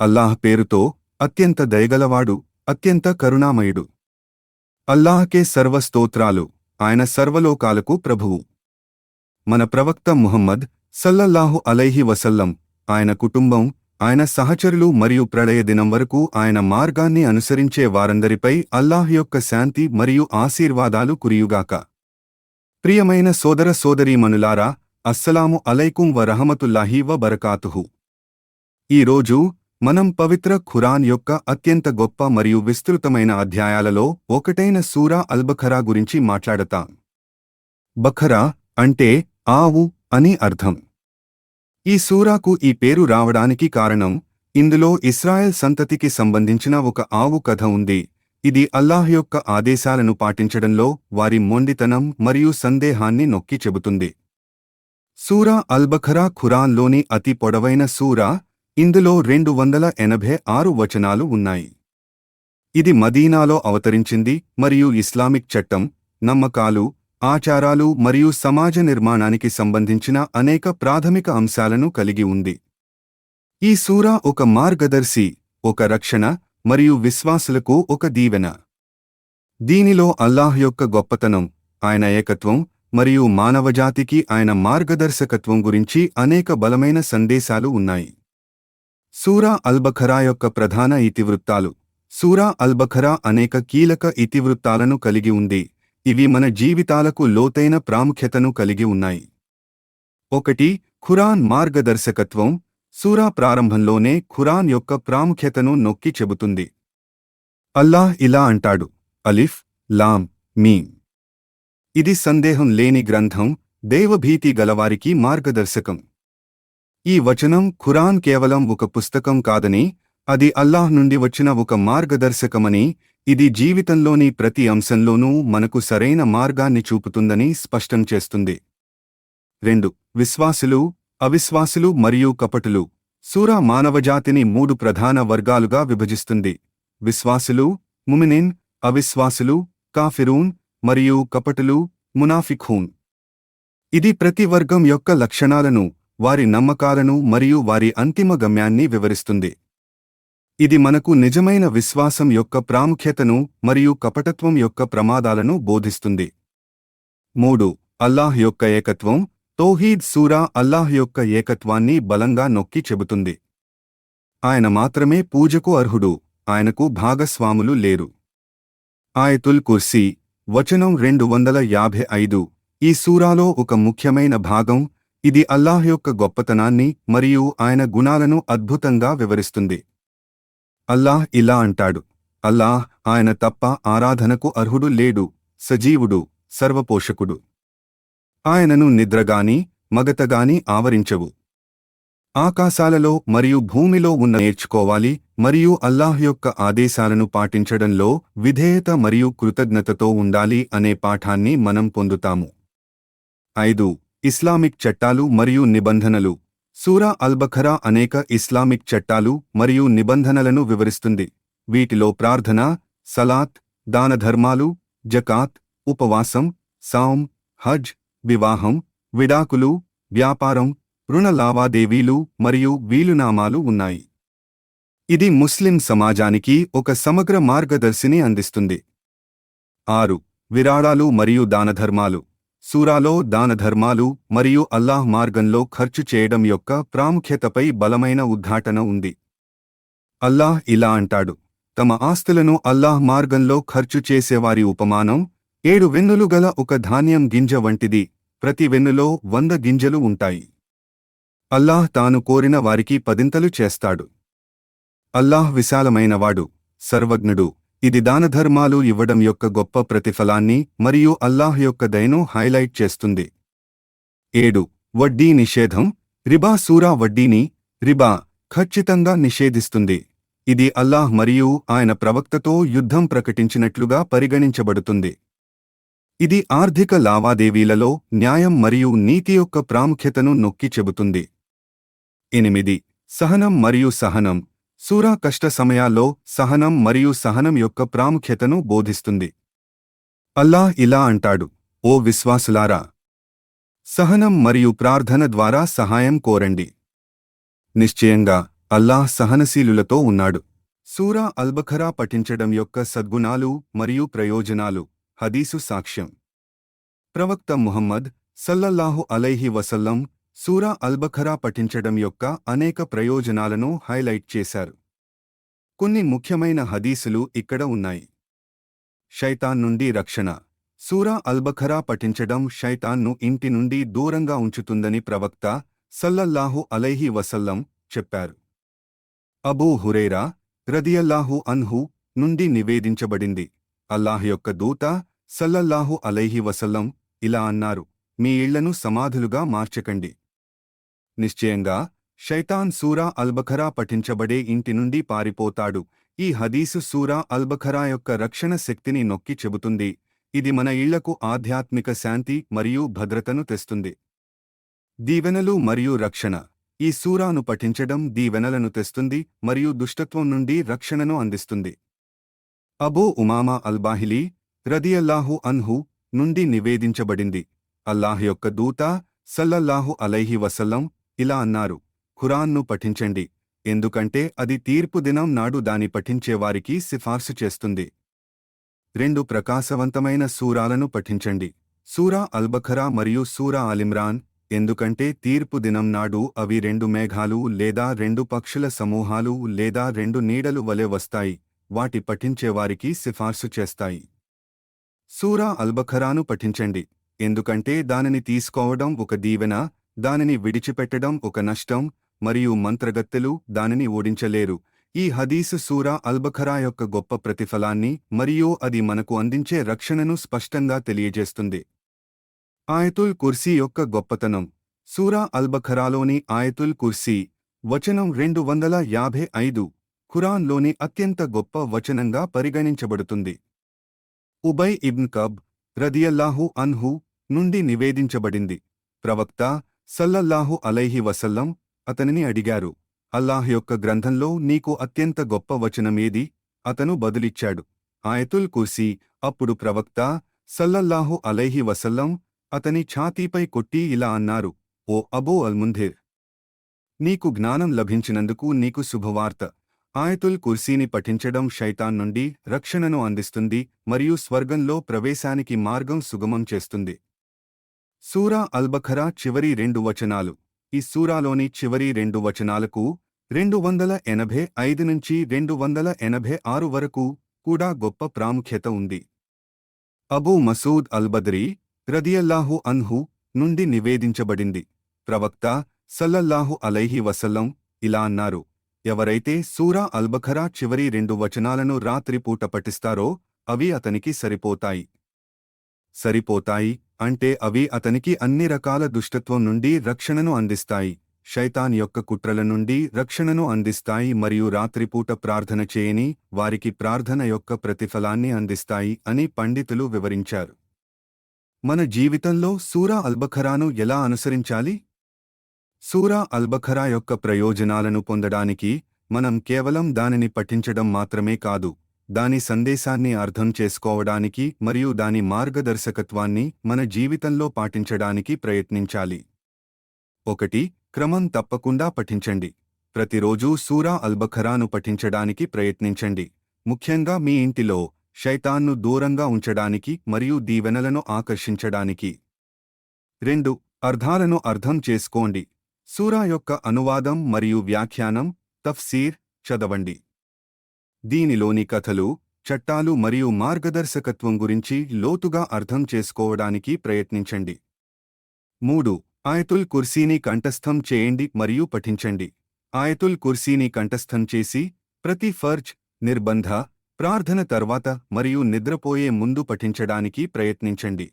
అల్లాహ్ పేరుతో అత్యంత దయగలవాడు అత్యంత కరుణామయుడు. అల్లాహకే సర్వ స్తోత్రాలు ఆయన సర్వలోకాలకు ప్రభువు. మన ప్రవక్త ముహమ్మద్ సల్లల్లాహు అలైహి వసల్లం ఆయన కుటుంబం ఆయన సహచరులు మరియు ప్రళయ దినం వరకు ఆయన మార్గాన్ని అనుసరించే వారందరిపై అల్లాహ్ యొక్క శాంతి మరియు ఆశీర్వాదాలు కురియుగాక. ప్రియమైన సోదర సోదరీమణులారా అస్సలాము అలైకుం వరహమతుల్లాహి వ బరకాతుహు ఈరోజు మనం పవిత్ర ఖురాన్ యొక్క అత్యంత గొప్ప మరియు విస్తృతమైన అధ్యాయాలలో ఒకటైన సూరా అల్బఖరా గురించి మాట్లాడతాం. బఖరా అంటే ఆవు అని అర్థం. ఈ సూరాకు ఈ పేరు రావడానికి కారణం ఇందులో ఇస్రాయెల్ సంతతికి సంబంధించిన ఒక ఆవు కథ ఉంది. ఇది అల్లాహ్ యొక్క ఆదేశాలను పాటించడంలో వారి మొండితనం మరియు సందేహాన్ని నొక్కి చెబుతుంది. సూరా అల్బఖరా ఖురాన్లోని అతి పొడవైన సూరా ఇందులో రెండు వందల ఎనభై ఆరు వచనాలు ఉన్నాయి. ఇది మదీనాలో అవతరించింది మరియు ఇస్లామిక్ చట్టం నమ్మకాలు ఆచారాలు మరియు సమాజ నిర్మాణానికి సంబంధించిన అనేక ప్రాథమిక అంశాలను కలిగి ఉంది. ఈ సూరా ఒక మార్గదర్శి ఒక రక్షణ మరియు విశ్వాసులకు ఒక దీవెన. దీనిలో అల్లాహ్ యొక్క గొప్పతనం ఆయన ఏకత్వం మరియు మానవజాతికి ఆయన మార్గదర్శకత్వం గురించి అనేక బలమైన సందేశాలు ఉన్నాయి. సూరా అల్బఖరా యొక్క ప్రధాన ఇతివృత్తాలు. సూరా అల్బఖరా అనేక కీలక ఇతివృత్తాలను కలిగి ఉంది. ఇవి మన జీవితాలకు లోతైన ప్రాముఖ్యతను కలిగి ఉన్నాయి. ఒకటి ఖురాన్ మార్గదర్శకత్వం. సూరా ప్రారంభంలోనే ఖురాన్ యొక్క ప్రాముఖ్యతను నొక్కి చెబుతుంది. అల్లాహ్ ఇలా అంటాడు. అలిఫ్ లాం మీం ఇది సందేహం లేని గ్రంథం దేవభీతి గలవారికి మార్గదర్శకం. ఈ వచనం ఖురాన్ కేవలం ఒక పుస్తకం కాదని అది అల్లాహ్ నుండి వచ్చిన ఒక మార్గదర్శకమని ఇది జీవితంలోని ప్రతి అంశంలోనూ మనకు సరైన మార్గాన్ని చూపుతుందని స్పష్టం చేస్తుంది. రెండు విశ్వాసులు అవిశ్వాసులు మరియు కపటులు. సూరా మానవజాతిని మూడు ప్రధాన వర్గాలుగా విభజిస్తుంది. విశ్వాసులు ముమినిన్ అవిశ్వాసులు కాఫిరూన్ మరియు కపటులు మునాఫిఖూన్. ఇది ప్రతి వర్గం యొక్క లక్షణాలను వారి నమ్మకాలను మరియు వారి అంతిమ గమ్యాన్ని వివరిస్తుంది. ఇది మనకు నిజమైన విశ్వాసం యొక్క ప్రాముఖ్యతను మరియు కపటత్వం యొక్క ప్రమాదాలను బోధిస్తుంది. మూడు అల్లాహ్ యొక్క ఏకత్వం తౌహీద్ సూరా అల్లాహ్ యొక్క ఏకత్వాన్ని బలంగా నొక్కి చెబుతుంది. ఆయన మాత్రమే పూజకు అర్హుడు ఆయనకు భాగస్వాములు లేరు. ఆయతుల్ కుర్సీ వచనం రెండు వందల యాభై ఐదు ఈ సూరాలో ఒక ముఖ్యమైన భాగం ఇది అల్లాహ్ యొక్క గొప్పతనాన్ని మరియు ఆయన గుణాలను అద్భుతంగా వివరిస్తుంది. అల్లాహ్ ఇలా అంటాడు అల్లాహ్ ఆయన తప్ప ఆరాధనకు అర్హుడు లేడు సజీవుడు సర్వపోషకుడు. ఆయనను నిద్రగాని మగతగాని ఆవరించవు. ఆకాశాలలో మరియు భూమిలో ఉన్న నేర్చుకోవాలి మరియు అల్లాహ్ యొక్క ఆదేశాలను పాటించడంలో విధేయత మరియు కృతజ్ఞతతో ఉండాలి అనే పాఠాన్ని మనం పొందుతాము. ఐదు ఇస్లామిక్ చట్టాలు మరియు నిబంధనలు. సూరా అల్బఖరా అనేక ఇస్లామిక్ చట్టాలు మరియు నిబంధనలను వివరిస్తుంది. వీటిలో ప్రార్థన సలాత్ దానధర్మాలు జకాత్ ఉపవాసం సాం హజ్ వివాహం విడాకులు వ్యాపారం రుణ లావాదేవీలు మరియు వీలునామాలు ఉన్నాయి. ఇది ముస్లిం సమాజానికి ఒక సమగ్ర మార్గదర్శిని అందిస్తుంది. ఆరు విరాళాలు మరియు దానధర్మాలు. సూరాలో దానధర్మాలు మరియు అల్లాహ్ మార్గంలో ఖర్చు చేయడం యొక్క ప్రాముఖ్యతపై బలమైన ఉద్ఘాటన ఉంది. అల్లాహ్ ఇలా అంటాడు తమ ఆస్తులను అల్లాహ్ మార్గంలో ఖర్చు చేసేవారి ఉపమానం ఏడు వెన్నులు గల ఒక ధాన్యం గింజ వంటిది ప్రతి వెన్నులో వంద గింజలు ఉంటాయి. అల్లాహ్ తాను కోరిన వారికి పదింతలు చేస్తాడు. అల్లాహ్ విశాలమైనవాడు సర్వజ్ఞుడు ఇది దానధర్మాలు ఇవ్వడం యొక్క గొప్ప ప్రతిఫలాన్ని మరియు అల్లాహ్ యొక్క దయను హైలైట్ చేస్తుంది. ఏడు. వడ్డీ నిషేధం. రిబా సూరా వడ్డీని రిబా ఖచ్చితంగా నిషేధిస్తుంది. ఇది అల్లాహ్ మరియు ఆయన ప్రవక్తతో యుద్ధం ప్రకటించినట్లుగా పరిగణించబడుతుంది. ఇది ఆర్థిక లావాదేవీలలో న్యాయం మరియు నీతి యొక్క ప్రాముఖ్యతను నొక్కి చెబుతుంది. ఎనిమిది. సహనం మరియు సహనం. సూరా కష్ట సమయాల్లో సహనం మరియు సహనం యొక్క ప్రాముఖ్యతను బోధిస్తుంది. అల్లాహ్ ఇలా అంటాడు ఓ విశ్వాసులారా! సహనం మరియు ప్రార్థన ద్వారా సహాయం కోరండి. నిశ్చయంగా అల్లాహ్ సహనశీలులతో ఉన్నాడు. సూరా అల్బఖరా పఠించడం యొక్క సద్గుణాలు మరియు ప్రయోజనాలు హదీసు సాక్ష్యం. ప్రవక్త ముహమ్మద్ సల్లల్లాహు అలైహి వసల్లం సూరా అల్బఖరా పఠించడం యొక్క అనేక ప్రయోజనాలను హైలైట్ చేశారు. కొన్ని ముఖ్యమైన హదీసులు ఇక్కడ ఉన్నాయి. షైతాన్ నుండి రక్షణ. సూరా అల్బఖరా పఠించడం షైతాన్ను ఇంటి నుండి దూరంగా ఉంచుతుందని ప్రవక్త సల్లల్లాహు అలైహి వసల్లం చెప్పారు. అబూ హురేరా రదియల్లాహు అన్హు నుండి నివేదించబడింది. అల్లాహ్ యొక్క దూత సల్లల్లాహు అలైహి వసల్లం ఇలా అన్నారు మీ ఇళ్ళను సమాధులుగా మార్చకండి. నిశ్చయంగా శైతాన్ సూరా అల్బఖరా పఠించబడే ఇంటి నుండి పారిపోతాడు. ఈ హదీసు సూరా అల్బఖరా యొక్క రక్షణ శక్తిని నొక్కి చెబుతుంది. ఇది మన ఇళ్ళకు ఆధ్యాత్మిక శాంతి మరియు భద్రతను తెస్తుంది. దీవెనలు మరియు రక్షణ. ఈ సూరాను పఠించడం దీవెనలను తెస్తుంది మరియు దుష్టత్వం నుండి రక్షణను అందిస్తుంది. అబూ ఉమామా అల్బాహిలీ రదియల్లాహు అన్హు నుండి నివేదించబడింది. అల్లాహ్ యొక్క దూత సల్లల్లాహు అలైహి వసల్లం ఇలా అన్నారు ఖురాన్ను పఠించండి. ఎందుకంటే అది తీర్పు దినం నాడు దాని పఠించేవారికి సిఫార్సు చేస్తుంది. రెండు ప్రకాశవంతమైన సూరాలను పఠించండి. సూరా అల్బఖరా మరియు సూరా అలిమ్రాన్ ఎందుకంటే తీర్పు దినం నాడు అవి రెండు మేఘాలు లేదా రెండు పక్షుల సమూహాలు లేదా రెండు నీడలు వలె వస్తాయి. వాటి పఠించేవారికి సిఫార్సు చేస్తాయి. సూరా అల్బఖరాను పఠించండి. ఎందుకంటే దానిని తీసుకోవడం ఒక దీవెన దానిని విడిచిపెట్టడం ఒక నష్టం మరియు మంత్రగత్తెలు దానిని ఓడించలేరు. ఈ హదీసు సూరా అల్బఖరా యొక్క గొప్ప ప్రతిఫలాన్ని మరియు అది మనకు అందించే రక్షణను స్పష్టంగా తెలియజేస్తుంది. ఆయతుల్ కుర్సీ యొక్క గొప్పతనం. సూరా అల్బఖరాలోని ఆయతుల్ కుర్సీ వచనం రెండు వందల యాభై ఐదు ఖురాన్లోని అత్యంత గొప్ప వచనంగా పరిగణించబడుతుంది. ఉబై ఇబ్న్ కబ్ రదియల్లాహు అన్హు నుండి నివేదించబడింది. ప్రవక్త సల్లల్లాహు అలైహి వసల్లం అతనిని అడిగారు అల్లాహ్ యొక్క గ్రంథంలో నీకు అత్యంత గొప్ప వచనమేది అతను బదులిచ్చాడు ఆయతుల్ కుర్సీ. అప్పుడు ప్రవక్త సల్లల్లాహు అలైహి వసల్లం అతని ఛాతీపై కొట్టి ఇలా అన్నారు ఓ అబూ అల్ముంధిర్ నీకు జ్ఞానం లభించినందుకు నీకు శుభవార్త. ఆయతుల్ కుర్సీని పఠించడం శైతాన్ నుండి రక్షణను అందిస్తుంది మరియు స్వర్గంలో ప్రవేశానికి మార్గం సుగమం చేస్తుంది. సూరా అల్బఖరా చివరి రెండు వచనాలు. ఈ సూరాలోని చివరి రెండు వచనాలకు రెండు వందల ఎనభై ఐదు నుంచి రెండు వందల ఎనభై ఆరు వరకు కూడా గొప్ప ప్రాముఖ్యత ఉంది. అబూ మసూద్ అల్బద్రీ రదియల్లాహు అన్హు నుండి నివేదించబడింది. ప్రవక్త సల్లల్లాహు అలైహి వసల్లం ఇలా అన్నారు ఎవరైతే సూరా అల్బఖరా చివరి రెండు వచనాలను రాత్రిపూట పఠిస్తారో అవి అతనికి సరిపోతాయి. సరిపోతాయి అంటే అవి అతనికి అన్ని రకాల దుష్టత్వం నుండి రక్షణను అందిస్తాయి. శైతాన్ యొక్క కుట్రల నుండి రక్షణను అందిస్తాయి మరియు రాత్రిపూట ప్రార్థన చేయని వారికి ప్రార్థన యొక్క ప్రతిఫలాన్ని అందిస్తాయి అని పండితులు వివరించారు. మన జీవితంలో సూరా అల్బఖరాను ఎలా అనుసరించాలి? సూరా అల్బఖరా యొక్క ప్రయోజనాలను పొందడానికి మనం కేవలం దానిని పఠించడం మాత్రమే కాదు దాని సందేశాన్ని అర్థం చేసుకోవడానికి మరియు దాని మార్గదర్శకత్వాన్ని మన జీవితంలో పాటించడానికి ప్రయత్నించాలి. ఒకటి క్రమం తప్పకుండా పఠించండి. ప్రతిరోజూ సూరా అల్బఖరాను పఠించడానికి ప్రయత్నించండి. ముఖ్యంగా మీ ఇంటిలో శైతాన్ను దూరంగా ఉంచడానికి మరియు దీవెనలను ఆకర్షించడానికి. రెండు అర్థాలను అర్థం చేసుకోండి. సూరా యొక్క అనువాదం మరియు వ్యాఖ్యానం తఫ్సీర్ చదవండి. దీనిలోని కథలు చట్టాలు మరియు మార్గదర్శకత్వం గురించి లోతుగా అర్థం చేసుకోవడానికి ప్రయత్నించండి. మూడు ఆయతుల్ కుర్సీని కంఠస్థం చేయండి మరియు పఠించండి. ఆయతుల్ కుర్సీని కంఠస్థం చేసి ప్రతి ఫర్జ్ నిర్బంధ ప్రార్థన తర్వాత మరియు నిద్రపోయే ముందు పఠించడానికి ప్రయత్నించండి.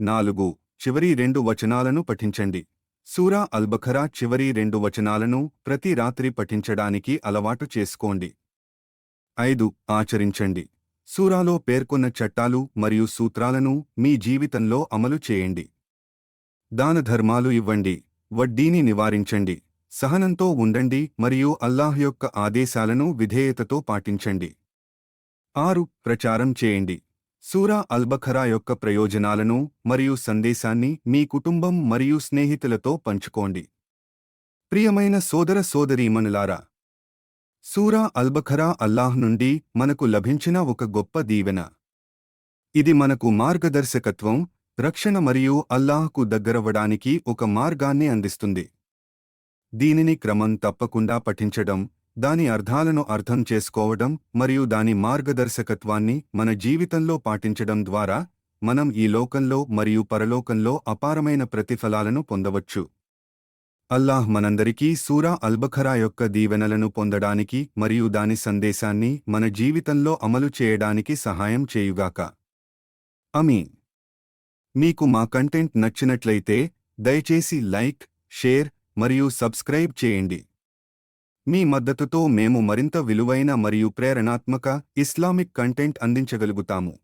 నాలుగు చివరి రెండు వచనాలను పఠించండి. సూరా అల్బఖరా చివరి రెండు వచనాలను ప్రతి రాత్రి పఠించడానికి అలవాటు చేసుకోండి. ఐదు. ఆచరించండి. సూరాలో పేర్కొన్న చట్టాలు మరియు సూత్రాలను మీ జీవితంలో అమలు చేయండి. దానధర్మాలు ఇవ్వండి. వడ్డీని నివారించండి. సహనంతో ఉండండి మరియు అల్లాహ్ యొక్క ఆదేశాలను విధేయతతో పాటించండి. ఆరు. ప్రచారం చేయండి. సూరా అల్బఖరా యొక్క ప్రయోజనాలను మరియు సందేశాన్ని మీ కుటుంబం మరియు స్నేహితులతో పంచుకోండి. ప్రియమైన సోదర సోదరీమణులారా సూరా అల్బఖరా అల్లాహ్ నుండి మనకు లభించిన ఒక గొప్ప దీవెన. ఇది మనకు మార్గదర్శకత్వం రక్షణ మరియు అల్లాహ్కు దగ్గరవ్వడానికి ఒక మార్గాన్ని అందిస్తుంది. దీనిని క్రమం తప్పకుండా పఠించడం దాని అర్థాలను అర్థం చేసుకోవడం మరియు దాని మార్గదర్శకత్వాన్ని మన జీవితంలో పాటించడం ద్వారా మనం ఈ లోకంలో మరియు పరలోకంలో అపారమైన ప్రతిఫలాలను పొందవచ్చు. అల్లాహ్ మనందరికీ సూరా అల్బఖరా యొక్క దీవెనలను పొందడానికి మరియు దాని సందేశాన్ని మన జీవితంలో అమలు చేయడానికి సహాయం చేయుగాక. అమీన్. మీకు మా కంటెంట్ నచ్చినట్లయితే దయచేసి లైక్ షేర్ మరియు సబ్స్క్రైబ్ చేయండి. మీ మద్దతుతో మేము మరింత విలువైన మరియు ప్రేరణాత్మక ఇస్లామిక్ కంటెంట్ అందించగలుగుతాము.